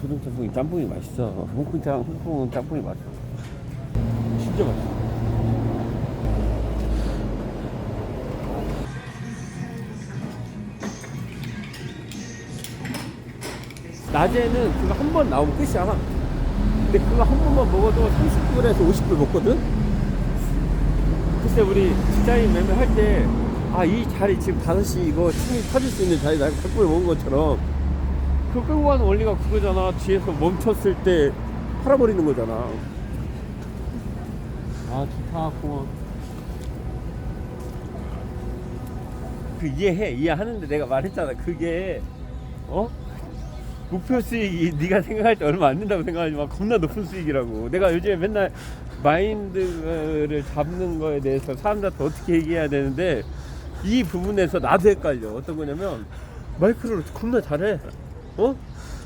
부동 짬뽕이 짬뽕이 맛있어. 홍콩장 홍콩은 짬뽕이 맛있어. 진짜 맛있어. 낮에는 그거 한 번 나오면 끝이야. 근데 그거 한 번만 먹어도 30불에서 50불 먹거든? 글쎄, 우리 직장인 매매할 때, 아, 이 자리 지금 5시 이거 충이 터질 수 있는 자리 나 100불 먹은 것처럼, 그거 끌고 가는 원리가 그거잖아. 뒤에서 멈췄을 때 팔아버리는 거잖아. 아, 좋다, 공원. 그 이해해, 이해하는데 내가 말했잖아. 그게, 어? 목표 수익이 네가 생각할 때 얼마 안 된다고 생각하지만 겁나 높은 수익이라고. 내가 요즘에 맨날 마인드를 잡는 거에 대해서 사람들한테 어떻게 얘기해야 되는데 이 부분에서 나도 헷갈려. 어떤 거냐면 마이크로를 겁나 잘해. 어?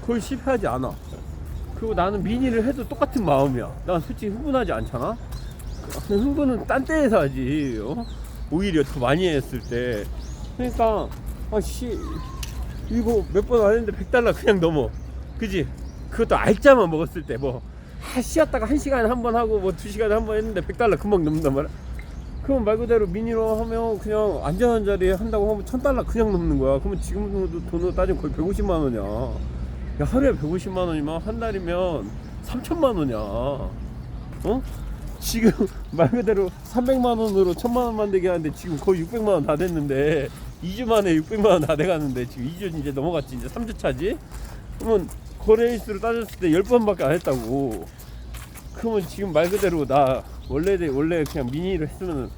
거의 실패하지 않아. 그리고 나는 미니를 해도 똑같은 마음이야. 난 솔직히 흥분하지 않잖아. 흥분은 딴 때에서 하지. 어? 오히려 더 많이 했을 때. 그러니까 아씨 이거 몇 번 안 했는데 100달러 그냥 넘어. 그지? 그것도 알짜만 먹었을 때 뭐. 하, 쉬었다가 한 시간에 한번 하고 뭐 두 시간에 한번 했는데 100달러 금방 넘는단 말이야. 그럼 말 그대로 미니로 하면 그냥 안전한 자리에 한다고 하면 1000달러 그냥 넘는 거야. 그러면 지금 돈으로 따지면 거의 150만 원이야. 야, 하루에 150만 원이면 한 달이면 3천만 원이야. 어? 지금 말 그대로 300만 원으로 1000만 원만 되게 하는데 지금 거의 600만 원 다 됐는데 2주 만에 600만 원 다 돼가는데 지금 2주 이제 넘어갔지 이제 3주 차지 그러면 거래 일수로 따졌을 때 10번밖에 안 했다고 그러면 지금 말 그대로 나 원래 원래 그냥 미니를 했으면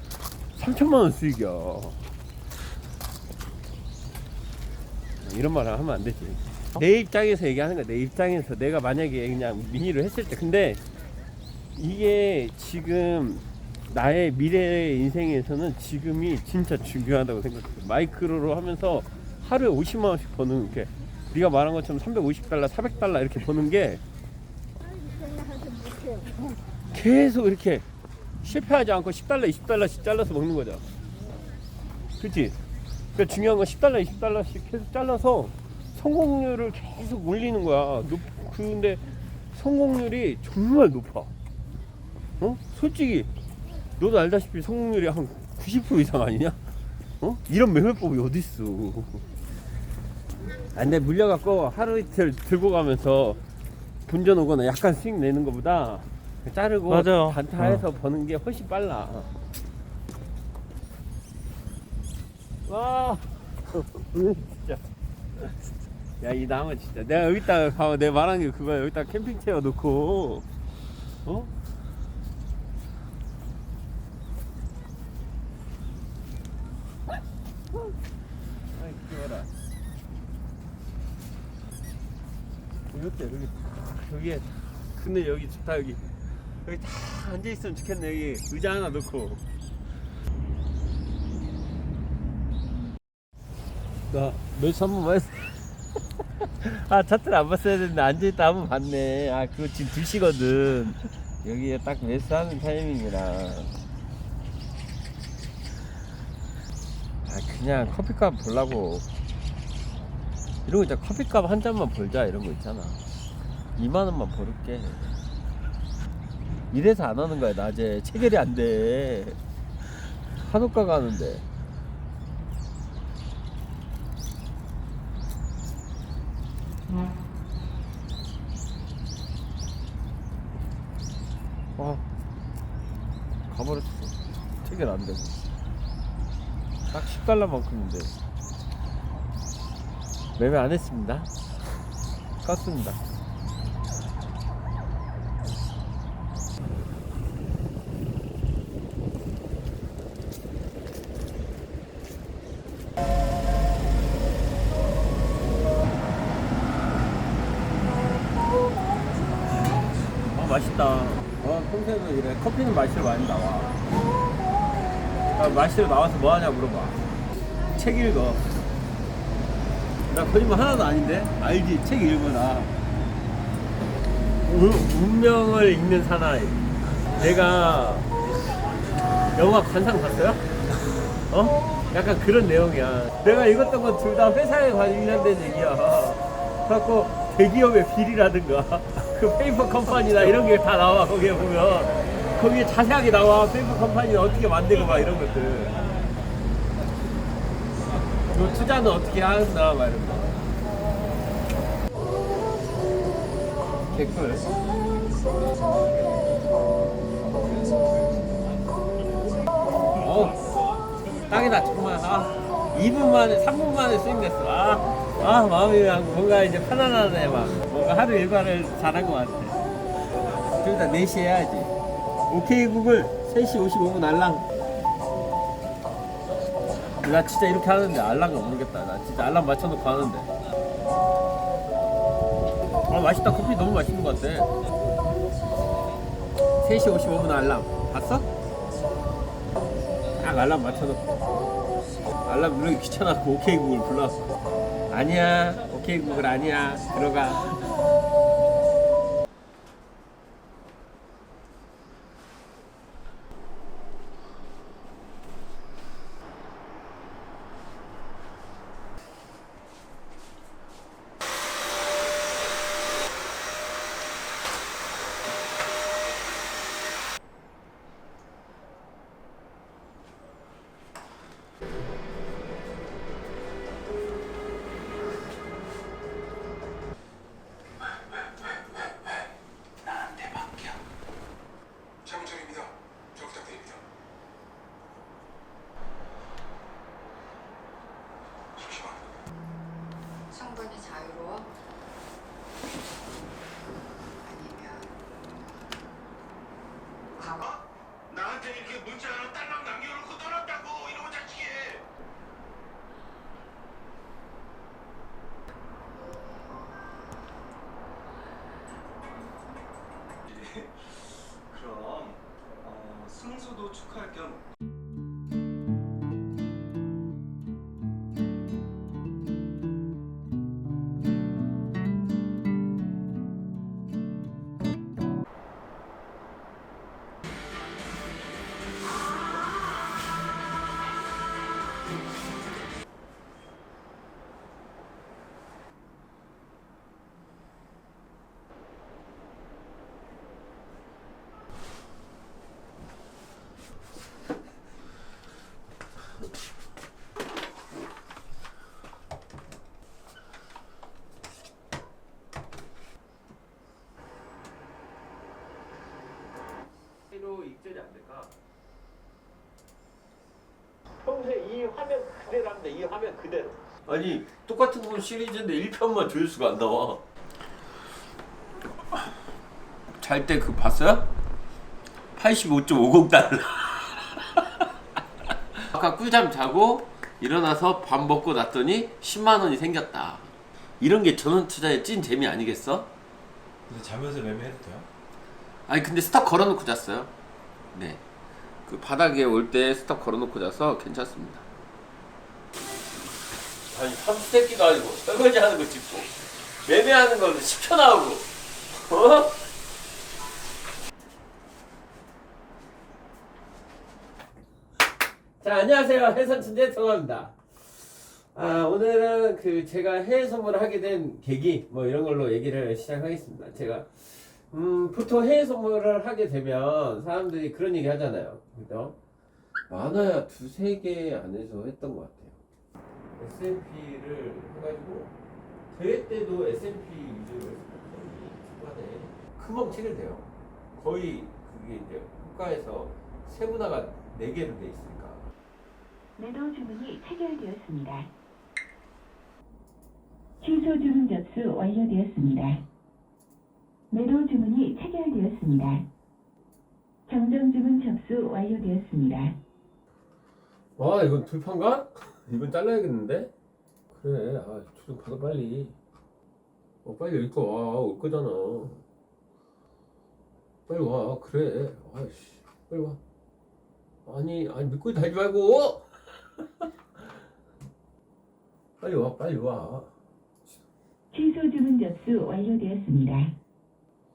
3천만 원 수익이야. 이런 말을 하면 안 되지. 내 입장에서 얘기하는 거야 내 입장에서. 내가 만약에 그냥 미니를 했을 때. 근데 이게 지금 나의 미래 인생에서는 지금이 진짜 중요하다고 생각해. 마이크로로 하면서 하루에 50만 원씩 버는 게 네가 말한 것처럼 350달러, 400달러 이렇게 버는 게 계속 이렇게 실패하지 않고 10달러, 20달러씩 잘라서 먹는 거죠. 그렇지? 그러니까 중요한 건 10달러, 20달러씩 계속 잘라서 성공률을 계속 올리는 거야. 높, 근데 성공률이 정말 높아. 어? 솔직히 너도 알다시피 성공률이 한 90% 이상 아니냐? 어? 이런 매매법이 어딨어 아, 근데 물려갖고 하루 이틀 들고 가면서 분전 오거나 약간 수익 내는 것보다 자르고 맞아요. 단타해서 버는 게 훨씬 빨라. 와. 진짜 야 이 나무 진짜. 내가 여기다가 가면 내가 말한 게 그거야. 여기다 캠핑 체어 놓고. 어? 아이 여기 어때 여기 여기에 근데 여기 좋다 여기 여기 다 앉아있으면 좋겠네 여기. 의자 하나 놓고. 나 매수 한번 봤어 아 차트를 안 봤어야 되는데 앉아있다 한 번 봤네. 아 그거 지금 2시거든. 여기에 딱 매수하는 타이밍이라. 아 그냥 커피값 벌라고. 거 있잖아 커피값 한 잔만 벌자. 이런 거 있잖아. 2만원만 벌을게 이래서 안 하는 거야. 낮에 체결이 안돼. 한옥가 가는데. 아 가버렸어. 체결 안 되고. 딱 10달러만큼인데. 매매 안 했습니다. 깠습니다 맛있다. 어 평소에도 이래 커피는 마시러 많이 나와. 아, 마시러 나와서 뭐 하냐 물어봐. 책 읽어. 나 거짓말 하나도 아닌데? 알지? 책 읽어라. 운- 운명을 읽는 사나이. 내가 영화 관상 봤어요? 어? 약간 그런 내용이야. 내가 읽었던 건 둘 다 회사에 관련된 얘기야. 그래갖고 대기업의 비리라든가 그 페이퍼 컴퍼니나 이런 게 다 나와 거기에 보면. 거기에 자세하게 나와. 페이퍼 컴퍼니는 어떻게 만들고 막 이런 것들. 요 투자는 어떻게 한다 막 이런 거. 댓글 어? 딱이다 정말 아 2분 만에 3분 만에 냈어. 아, 아 마음이 뭔가 이제 편안하네 막. 뭔가 하루 일과를 잘한 것 같아. 좀 이따 4시 해야지. 오케이 구글. 3시 55분 알람. 나 진짜 이렇게 하는데 알람을 모르겠다. 나 진짜 알람 맞춰놓고 하는데. 아 맛있다. 커피 너무 맛있는 것 같아. 3시 55분 알람. 봤어? 딱 알람 맞춰놓고. 알람 누르기 귀찮아서 오케이 구글 불렀어 아니야. 오케이 구글 아니야. 들어가 성분이 자유로워? 아니면 과거? 어? 나한테 이렇게 문자 하나 딸랑 남겨놓고 떠났다고 이놈의 자식이. 그럼 어, 승수도 축하할 겸 아니 똑같은 분 시리즈인데 1편만 조회수가 안 나와. 잘 때 그 봤어요? 85.50 달러. 아까 꿀잠 자고 일어나서 밥 먹고 났더니 10만 원이 생겼다. 이런 게 전원 투자의 찐 재미 아니겠어? 근데 자면서 매매해도 돼요? 아니 근데 스탑 걸어놓고 잤어요. 네. 그 바닥에 올 때 스탑 걸어놓고 자서 괜찮습니다. 아니 삼수 새끼도 아니고 설거지 하는 거 찍고 매매하는 거는 10초 나오고 어? 자 안녕하세요 해선 천재 성화입니다. 아 오늘은 그 제가 해외 선물을 하게 된 계기 뭐 이런 걸로 얘기를 시작하겠습니다. 제가 음, 보통 해외 선물을 하게 되면 사람들이 그런 얘기 하잖아요. 그죠? 많아야 두세 개 안에서 했던 것 같아요. S&P를 해가지고 대회 때도 S&P 위주로 했었거든요. 치게 돼요. 거의 그게 이제 국가에서 세분화가 4개로 돼 있으니까. 매도 주문이 체결되었습니다. 취소 주문 접수 완료되었습니다. 매도 주문이 체결되었습니다. 정정 주문 접수 완료되었습니다. 와 이건 불판가? 이건 잘라야겠는데? 그래 아 조금 받아 빨리 어 빨리 읽고 와올 거잖아 빨리 와 그래 아이씨 빨리 와 아니 아니 믿고 달지 말고 빨리 와 빨리 와 취소 주문 접수 완료되었습니다.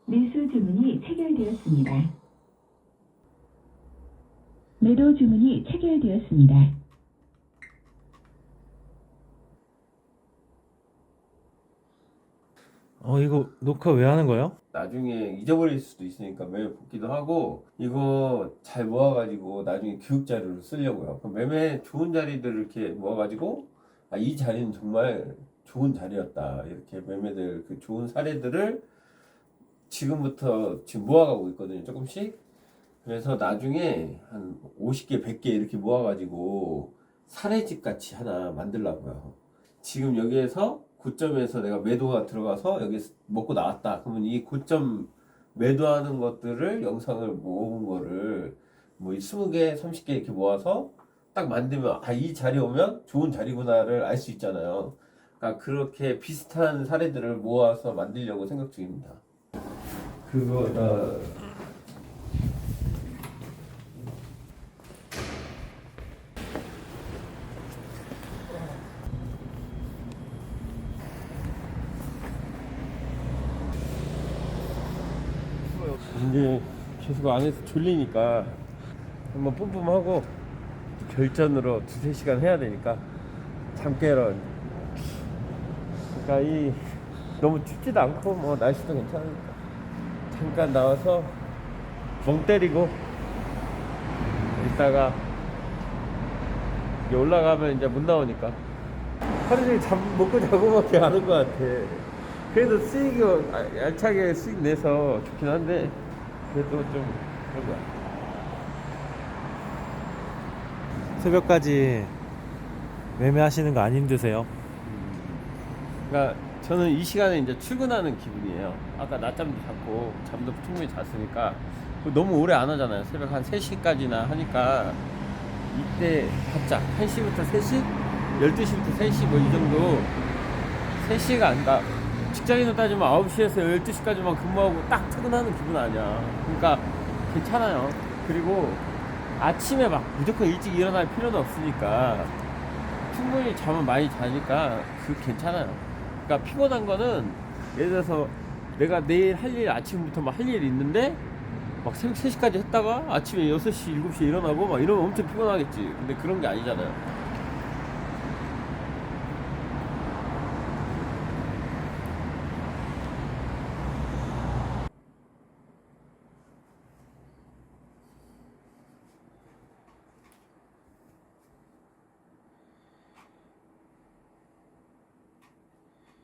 매수 주문이 체결되었습니다. 매도 주문이 체결되었습니다. 어 이거 녹화 왜 하는 거예요? 나중에 잊어버릴 수도 있으니까 매매 복귀도 하고 이거 잘 모아가지고 나중에 교육 자료로 쓰려고요. 매매 좋은 자리들을 이렇게 모아가지고 아, 이 자리는 정말 좋은 자리였다 이렇게 매매들 그 좋은 사례들을 지금부터 지금 모아가고 있거든요. 조금씩 그래서 나중에 한 50개, 100개 이렇게 모아가지고 사례집 같이 하나 만들려고요. 지금 여기에서 고점에서 내가 매도가 들어가서 여기 먹고 나왔다. 그러면 이 고점 매도하는 것들을 영상을 모은 거를 뭐 20개, 30개 이렇게 모아서 딱 만들면 아, 이 자리 오면 좋은 자리구나를 알 수 있잖아요. 그러니까 그렇게 비슷한 사례들을 모아서 만들려고 생각 중입니다. 그거다. 이제 계속 안에서 졸리니까 한번 뿜뿜하고 결전으로 두세 시간 해야 되니까 잠 깨러. 그러니까 이 너무 춥지도 않고 뭐 날씨도 괜찮으니까 잠깐 나와서 멍 때리고 이따가 올라가면 이제 못 나오니까 하루 종일 잠 먹고 자고밖에 안 하는 것 같아. 그래도 수익이 아, 알차게 수익 내서 좋긴 한데 그래도 좀 그런 거야 새벽까지 매매하시는 거 안 힘드세요? 그러니까 저는 이 시간에 이제 출근하는 기분이에요. 아까 낮잠도 잤고 잠도 충분히 잤으니까 너무 오래 안 하잖아요. 새벽 한 3시까지나 하니까 이때 바짝 1시부터 3시? 12시부터 3시 뭐 이 정도 3시가 아니다. 직장인으로 따지면 9시에서 12시까지만 근무하고 딱 퇴근하는 기분 아니야. 그러니까 괜찮아요. 그리고 아침에 막 무조건 일찍 일어날 필요도 없으니까 충분히 잠을 많이 자니까 그 괜찮아요. 그러니까 피곤한 거는 예를 들어서 내가 내일 할 일 아침부터 막 할 일이 있는데 막 새벽 3시까지 했다가 아침에 6시, 7시에 일어나고 막 이러면 엄청 피곤하겠지. 근데 그런 게 아니잖아요.